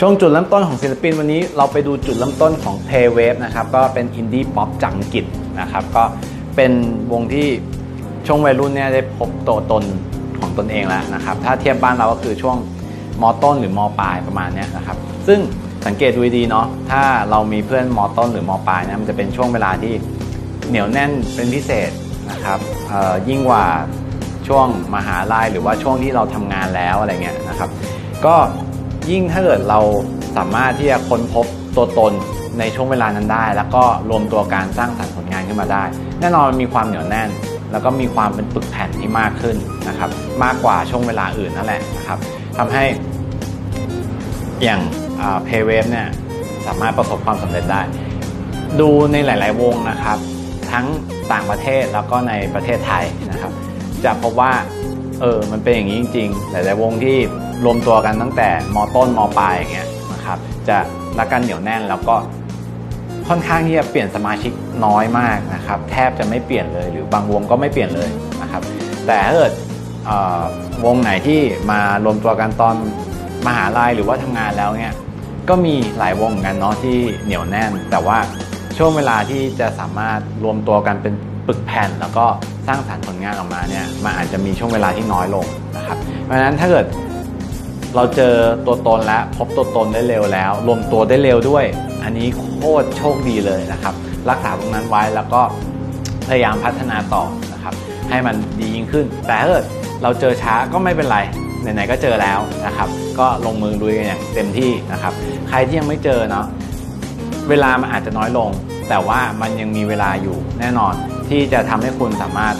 ช่วงจุดเริ่มต้นของศิลปินวันนี้เราไปดูจุดเริ่มต้นของ p a y w a v e นะครับก็เป็นอินดี้ป๊อปจากอังกฤษนะครับก็เป็นวงที่ช่วงวัยรุ่นเนี่ยได้พบตัวตนของตนเองแล้วนะครับถ้าเทียบบ้านเราก็คือช่วงมต้นหรือมปลายประมาณนี้นะครับซึ่งสังเกตดูดีเนาะถ้าเรามีเพื่อนมต้นหรือมปลายเนี่ยมันจะเป็นช่วงเวลาที่เหนียวแน่นเป็นพิเศษนะครับยิ่งกว่าช่วงมหาลัยหรือว่าช่วงที่เราทำงานแล้วอะไรเงี้ยนะครับ ก็ ยิ่งถ้าเกิดเราสามารถที่จะค้นพบตัวตนในช่วงเวลานั้นได้ แล้วก็รวมตัวการสร้างสรรค์ผลงานขึ้นมาได้ แน่นอนมันมีความเหนียวแน่น แล้วก็มีความเป็นปึกแผ่นที่มากขึ้นนะครับ มากกว่าช่วงเวลาอื่นนั่นแหละนะครับทำให้อย่างเพย์เวฟเนี่ยสามารถประสบความสำเร็จได้ ดูในหลาย ๆ วงนะครับ ทั้งต่างประเทศแล้วก็ในประเทศไทยนะครับ จะพบว่าเออมันเป็นอย่างนี้จริง ๆ หลาย ๆ วงที่ รวมตัวกันตั้งแต่มต้นมปลายอย่างเงี้ยนะครับจะรักกันเหนียวแน่นแล้วก็ค่อนข้างที่จะเปลี่ยนสมาชิกน้อยมากนะครับ แทบจะไม่เปลี่ยนเลย หรือบางวงก็ไม่เปลี่ยนเลยนะครับ แต่ถ้าเกิดวงไหนที่มารวมตัวกันตอนมหาลัยหรือว่าทำงานแล้วเนี่ยก็มีหลายวงกันเนาะที่เหนียวแน่น แต่ว่าช่วงเวลาที่จะสามารถรวมตัวกันเป็นปึกแผ่น แล้วก็สร้างสรรค์ผลงานออกมาเนี่ยมันอาจจะมีช่วงเวลาที่น้อยลงนะครับ เพราะฉะนั้นถ้าเกิด เราเจอตัวตนแล้วพบตัวตนได้เร็วแล้ว รวมตัวได้เร็วด้วย อันนี้โคตรโชคดีเลยนะครับ รักษาตรงนั้นไว้แล้วก็พยายามพัฒนาต่อนะครับ ให้มันดียิ่งขึ้น แต่ถ้าเกิดเราเจอช้าก็ไม่เป็นไรไหนๆก็เจอแล้วนะครับ ก็ลงมือลุยกันอย่างเต็มที่นะครับ ใครที่ยังไม่เจอเนาะเวลามันอาจจะน้อยลง แต่ว่ามันยังมีเวลาอยู่แน่นอนที่จะทำให้คุณสามารถ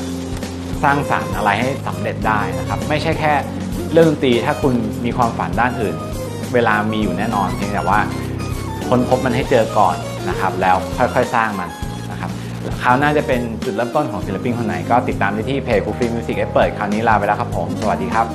สร้างสรรค์อะไรให้สำเร็จได้นะครับ ไม่ใช่แค่ เรื่องดนตรีถ้าคุณมีความฝันด้านอื่น เวลามีอยู่แน่นอนเพียงแต่ว่าค้นพบมันให้เจอก่อนนะครับ แล้วค่อยๆสร้างมันนะครับคราวหน้าจะเป็นจุดเริ่มต้นของศิลปินคนไหนก็ติดตามได้ที่เพจ Cool Free Music Expert คราวนี้ลาไปแล้วครับผม สวัสดีครับ